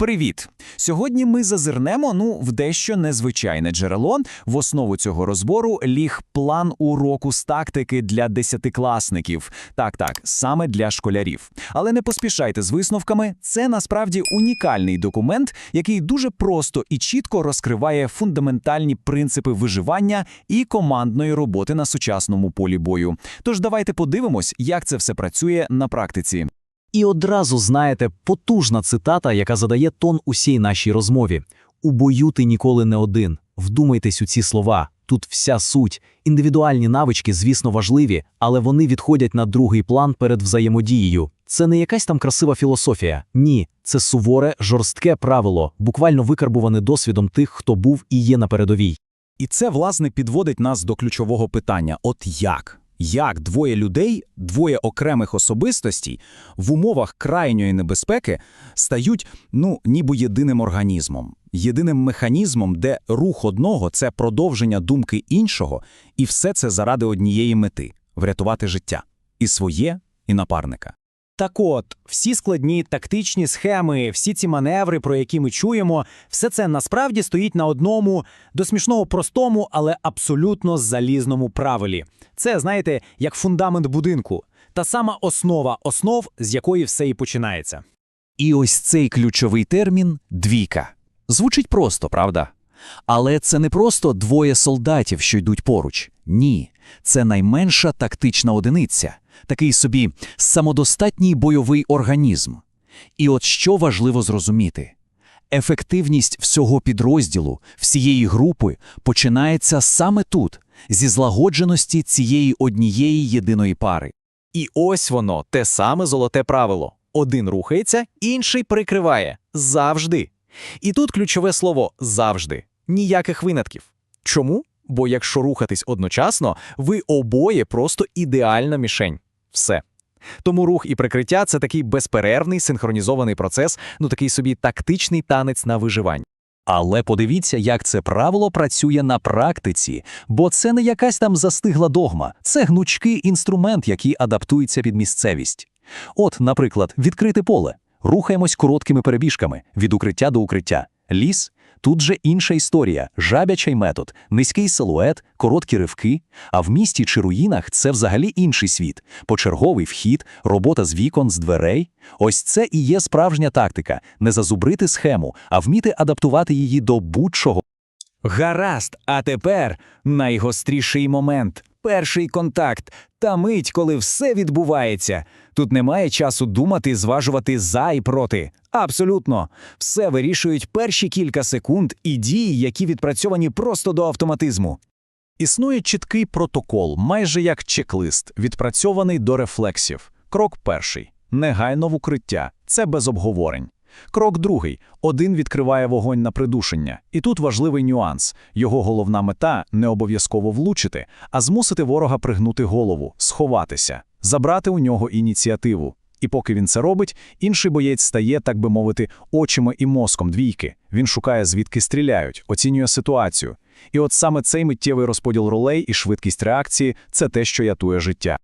Привіт! Сьогодні ми зазирнемо ну в дещо незвичайне джерело. В основу цього розбору ліг план уроку з тактики для десятикласників. Так, так, саме для школярів. Але не поспішайте з висновками. Це насправді унікальний документ, який дуже просто і чітко розкриває фундаментальні принципи виживання і командної роботи на сучасному полі бою. Тож давайте подивимось, як це все працює на практиці. І одразу знаєте, потужна цитата, яка задає тон усій нашій розмові: У бою ти ніколи не один. Вдумайтесь у ці слова. Тут вся суть. Індивідуальні навички, звісно, важливі, але вони відходять на другий план перед взаємодією. Це не якась там красива філософія. Ні, це суворе, жорстке правило, буквально викарбуване досвідом тих, хто був і є на передовій. І це, власне, підводить нас до ключового питання: от як? Як двоє людей, двоє окремих особистостей в умовах крайньої небезпеки стають, ну, ніби єдиним організмом, єдиним механізмом, де рух одного це продовження думки іншого, і все це заради однієї мети врятувати життя і своє, і напарника. Так от, всі складні тактичні схеми, всі ці маневри, про які ми чуємо, все це насправді стоїть на одному до смішного простому, але абсолютно залізному правилі. Це, знаєте, як фундамент будинку, та сама основа основ, з якої все і починається. І ось цей ключовий термін двійка. Звучить просто, правда? Але це не просто двоє солдатів, що йдуть поруч. Ні, це найменша тактична одиниця, такий собі самодостатній бойовий організм. І от що важливо зрозуміти: ефективність всього підрозділу, всієї групи починається саме тут, зі злагодженості цієї однієї єдиної пари. І ось воно, те саме золоте правило. Один рухається, інший прикриває. Завжди. І тут ключове слово завжди. Ніяких винатків. Чому? Бо якщо рухатись одночасно, ви обоє просто ідеальна мішень. Все. Тому рух і прикриття це такий безперервний синхронізований процес, ну такий собі тактичний танець на виживання. Але подивіться, як це правило працює на практиці, бо це не якась там застигла догма, це гнучкий інструмент, який адаптується під місцевість. От, наприклад, відкрите поле. Рухаємось короткими перебіжками від укриття до укриття. Ліс тут же інша історія, жабячий метод, низький силует, короткі ривки. А в місті чи руїнах це взагалі інший світ. Почерговий вхід, робота з вікон, з дверей. Ось це і є справжня тактика не зазубрити схему, а вміти адаптувати її до будь-чого. Гаразд, а тепер найгостріший момент. Перший контакт та мить, коли все відбувається. Тут немає часу думати, зважувати за і проти. Абсолютно, все вирішують перші кілька секунд і дії, які відпрацьовані просто до автоматизму. Існує чіткий протокол, майже як чек-лист, відпрацьований до рефлексів. Крок перший негайно в укриття. Це без обговорень. Крок другий один відкриває вогонь на придушення. І тут важливий нюанс: його головна мета не обов'язково влучити, а змусити ворога пригнути голову, сховатися, забрати у нього ініціативу. І поки він це робить, інший боєць стає, так би мовити, очима і мозком двійки. Він шукає, звідки стріляють, оцінює ситуацію. І от саме цей миттєвий розподіл ролей і швидкість реакції це те, що ятує життя.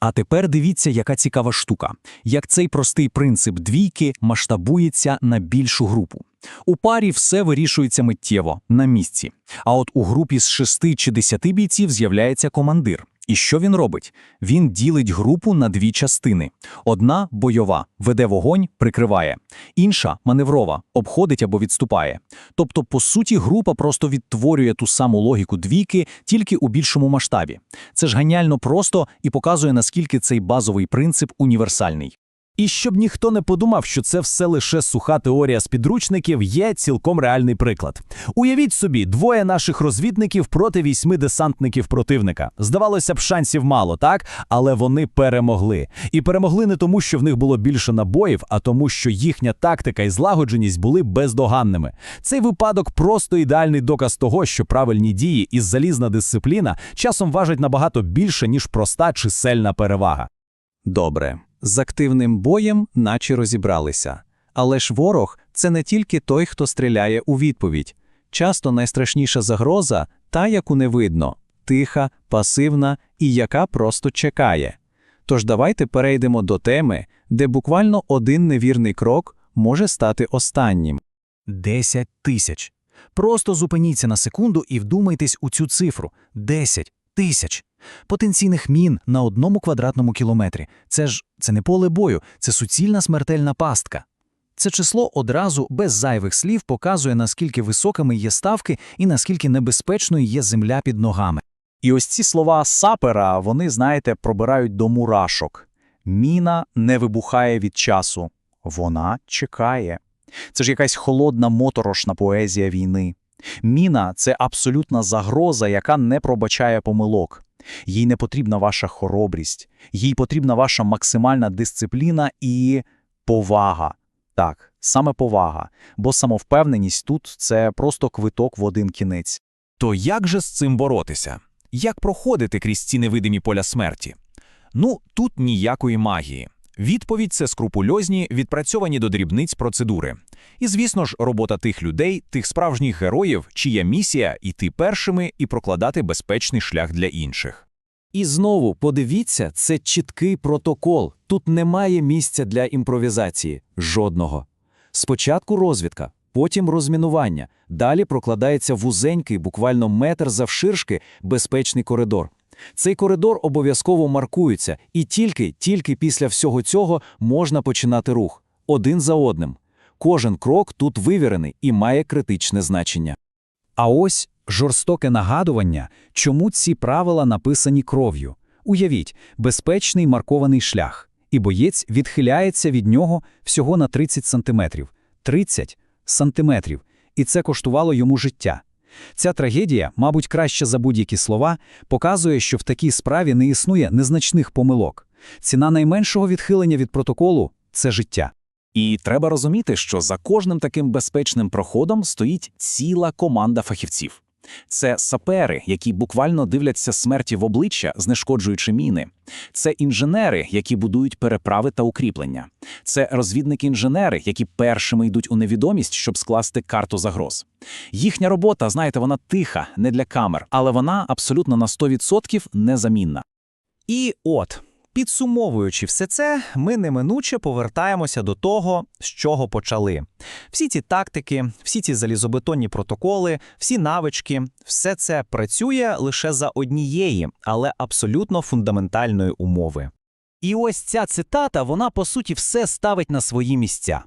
А тепер дивіться, яка цікава штука, як цей простий принцип двійки масштабується на більшу групу. У парі все вирішується миттєво, на місці. А от у групі з шести чи десяти бійців з'являється командир. І що він робить? Він ділить групу на дві частини: одна бойова, веде вогонь, прикриває, інша маневрова, обходить або відступає. Тобто, по суті, група просто відтворює ту саму логіку двійки, тільки у більшому масштабі. Це ж геніально просто і показує, наскільки цей базовий принцип універсальний. І щоб ніхто не подумав, що це все лише суха теорія з підручників, є цілком реальний приклад. Уявіть собі, двоє наших розвідників проти вісьми десантників противника. Здавалося б, шансів мало, так? Але вони перемогли. І перемогли не тому, що в них було більше набоїв, а тому, що їхня тактика і злагодженість були бездоганними. Цей випадок просто ідеальний доказ того, що правильні дії і залізна дисципліна часом важать набагато більше, ніж проста чисельна перевага. Добре, з активним боєм наче розібралися. Але ж ворог це не тільки той, хто стріляє у відповідь. Часто найстрашніша загроза та, яку не видно, тиха, пасивна і яка просто чекає. Тож давайте перейдемо до теми, де буквально один невірний крок може стати останнім. 10 тисяч. Просто зупиніться на секунду і вдумайтесь у цю цифру. 10 тисяч. Потенційних мін на одному квадратному кілометрі. Це ж це не поле бою, це суцільна смертельна пастка. Це число одразу без зайвих слів показує, наскільки високими є ставки і наскільки небезпечною є земля під ногами. І ось ці слова сапера, вони, знаєте, пробирають до мурашок. Міна не вибухає від часу. Вона чекає. Це ж якась холодна моторошна поезія війни. Міна – це абсолютна загроза, яка не пробачає помилок. Їй не потрібна ваша хоробрість, їй потрібна ваша максимальна дисципліна і повага. Так, саме повага, бо самовпевненість тут – це просто квиток в один кінець. То як же з цим боротися? Як проходити крізь ці невидимі поля смерті? Ну, тут ніякої магії. Відповідь – це скрупульозні, відпрацьовані до дрібниць процедури. І, звісно ж, робота тих людей, тих справжніх героїв, чия місія – іти першими і прокладати безпечний шлях для інших. І знову подивіться, це чіткий протокол. Тут немає місця для імпровізації. Жодного. Спочатку розвідка, потім розмінування. Далі прокладається вузенький, буквально метр завширшки, безпечний коридор. Цей коридор обов'язково маркується, і тільки, тільки після всього цього можна починати рух. Один за одним. Кожен крок тут вивірений і має критичне значення. А ось жорстоке нагадування, чому ці правила написані кров'ю. Уявіть, безпечний маркований шлях, і боєць відхиляється від нього всього на 30 сантиметрів. 30 сантиметрів. І це коштувало йому життя. Ця трагедія, мабуть, краще за будь-які слова, показує, що в такій справі не існує незначних помилок. Ціна найменшого відхилення від протоколу – це життя. І треба розуміти, що за кожним таким безпечним проходом стоїть ціла команда фахівців. Це сапери, які буквально дивляться смерті в обличчя, знешкоджуючи міни. Це інженери, які будують переправи та укріплення. Це розвідники-інженери, які першими йдуть у невідомість, щоб скласти карту загроз. Їхня робота, знаєте, вона тиха, не для камер, але вона абсолютно на 100% незамінна. І от, підсумовуючи все це, ми неминуче повертаємося до того, з чого почали. Всі ці тактики, всі ці залізобетонні протоколи, всі навички, все це працює лише за однієї, але абсолютно фундаментальної умови. І ось ця цитата, вона по суті все ставить на свої місця.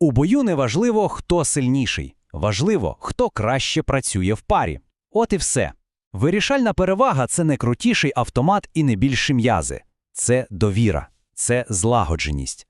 У бою не важливо, хто сильніший, важливо, хто краще працює в парі. От і все. Вирішальна перевага це не крутіший автомат і не більші м'язи. Це довіра, це злагодженість.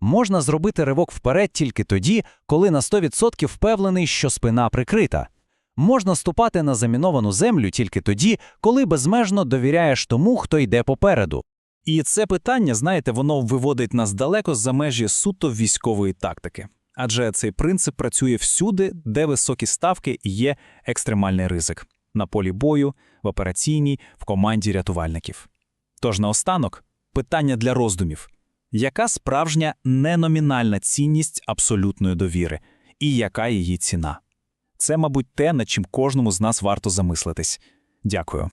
Можна зробити ривок вперед тільки тоді, коли на 100% впевнений, що спина прикрита. Можна ступати на заміновану землю тільки тоді, коли безмежно довіряєш тому, хто йде попереду. І це питання, знаєте, воно виводить нас далеко за межі суто військової тактики. Адже цей принцип працює всюди, де високі ставки і є екстремальний ризик – на полі бою, в операційній, в команді рятувальників. Тож наостанок питання для роздумів. Яка справжня неномінальна цінність абсолютної довіри? І яка її ціна? Це, мабуть, те, над чим кожному з нас варто замислитись. Дякую.